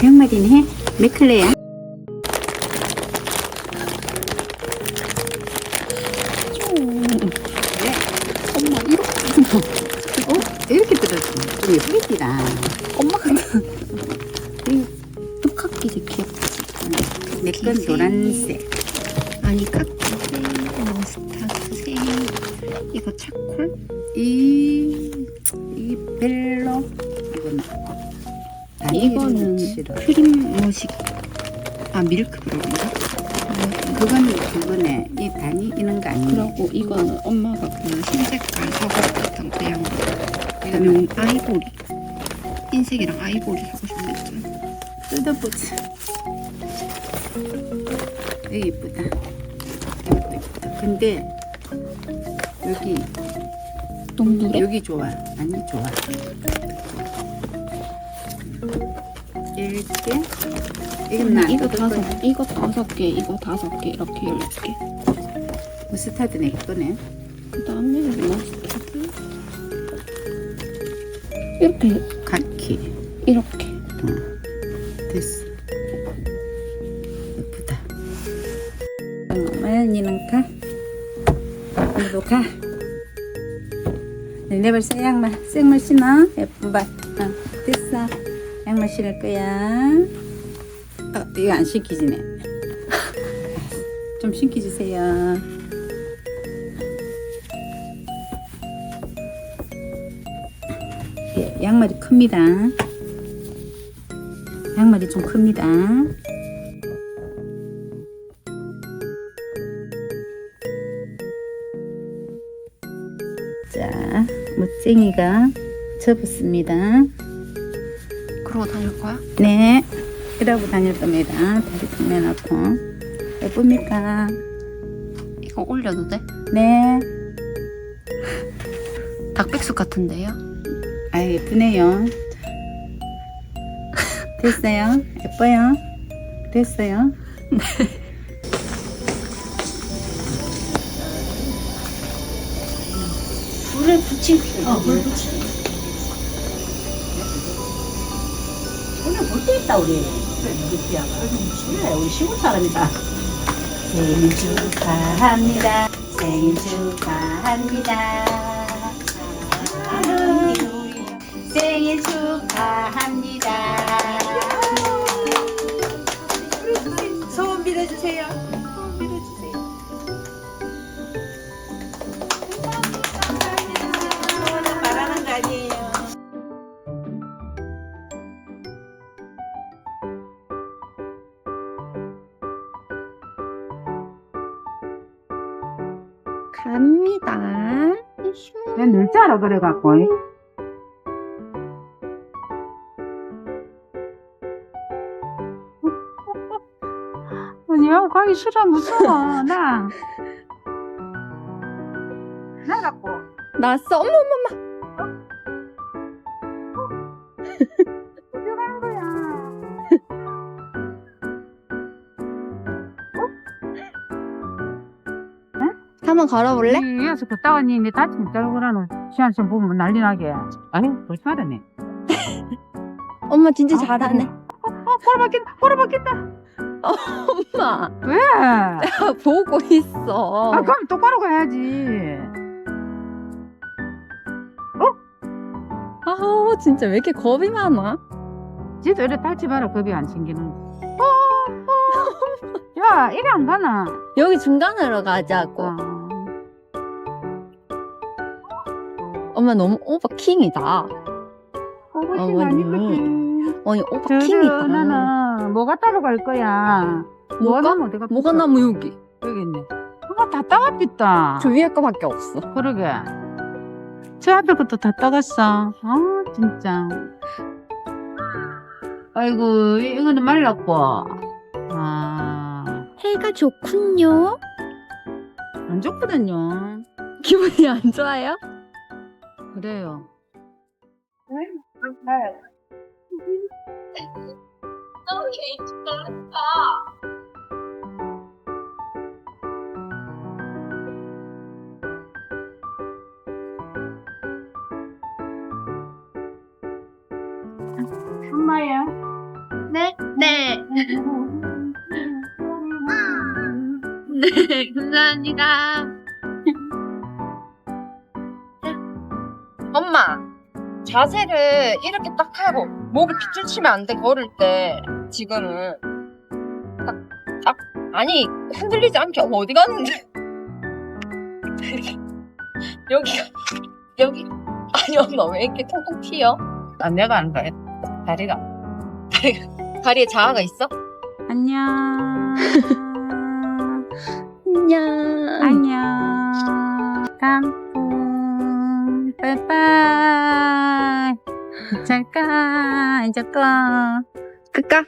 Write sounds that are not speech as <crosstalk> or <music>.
백마리는 해? 몇 클레야? 네. 엄마 이렇게 어? 이렇게 예쁘게 뛰라. 엄마가 이 똑같기도 귀엽지 내건 노란색. 아니 카키색 머스타드색 이거 차콜 이, 이 벨로. 이건 아니, 이거는 싫어. 크림 머식 아 밀크 브로인가? 그거는 그거네. 이 단이 이런 거 아니야? 그리고 이거는 엄마가 그 흰색깔 사고 싶었던 그 이거는 그다음에 아이보리 흰색이랑 아이보리 사고 싶었잖아 뜯어보자. 여기 이쁘다. 이것도 이쁘다. 근데 여기 동두래? 여기 좋아. 아니 좋아. 이건 나 이거. 다섯 이거 다섯 개 이거 다섯 개 이렇게 열 개. 머스타드 내 거네. 그 다음에 머스타드 이렇게 카키. 이렇게 됐어. 예쁘다. 엄마는 가. 너도 가. 내 벌써 양말, 생말 신어. 예쁜 발. 어, 됐어. 양말 신을 거야. 어, 이거 안 신기지네. <laughs> 좀 신기주세요. 예, 양말이 큽니다. 양말이 좀 큽니다. 자, 멋쟁이가 접었습니다. 그러고 다닐 거야? 네, 이러고 다닐 겁니다. 다리 정면놓고 예쁩니까? 이거 올려도 돼? 네, <laughs> 닭백숙 같은데요? 아 예쁘네요. 됐어요? 예뻐요? 됐어요? 불을 붙이고 어, 불 붙이고 있다 우리. 우리 시골 사람이다. 생일 축하합니다. 생일 축하합니다 갑니다. 난늘줄 알아 그래갖고. 아니야 가기 싫어 무서워 나. 나 갖고. 나왔어. 어머 어머 들어가 한번 걸어볼래? 이어서 걷다 왔니? 내 다치 못 자고 그러는 시간 좀 보면 난리 나게. 아니 벌써 하다네. 엄마 진짜 아, 잘하네. 어, 보러 바뀐다. 보러 바뀐다. 엄마 왜? 보고 있어. 아 그럼 똑바로 가야지. 아우 진짜 왜 이렇게 겁이 많아? 지도 이래 탈지 마라 겁이 안 생기는. 어, 어. <laughs> 야 이래 안 가나? 여기 중간으로 가자고. 엄마 너무 오버 킹이다. 어머니. 아니 오버 저는 킹이다. 나는 뭐가 따로 갈 거야. 뭐가? 어디가 뭐가 붙어? 나무 여기? 여기 있네. 그거 다 따갑겠다. 저 위에 거밖에 없어. 그러게. 저 앞에 것도 다 따갔어. 아, 진짜. 아이고, 이- 이거는 말랐고. 아, 해가 좋군요. 안 좋거든요. 기분이 안 좋아요? 그래요. 엄마야. 네? 네. <laughs> 네, 감사합니다. 자세를 이렇게 딱 하고 목을 비틀치면 안 돼 걸을 때 지금은 딱, 딱 아니 흔들리지 않게 어머 어디 갔는데 <laughs> 여기 여기 아니 엄마 왜 이렇게 통통 튀어? 아 내가 하는 거야 다리가 다리가 다리에 자아가 있어? 안녕. <laughs> 안녕. 안녕. 깜풍. 빠이빠이. 잠깐, 잠깐. 끌까?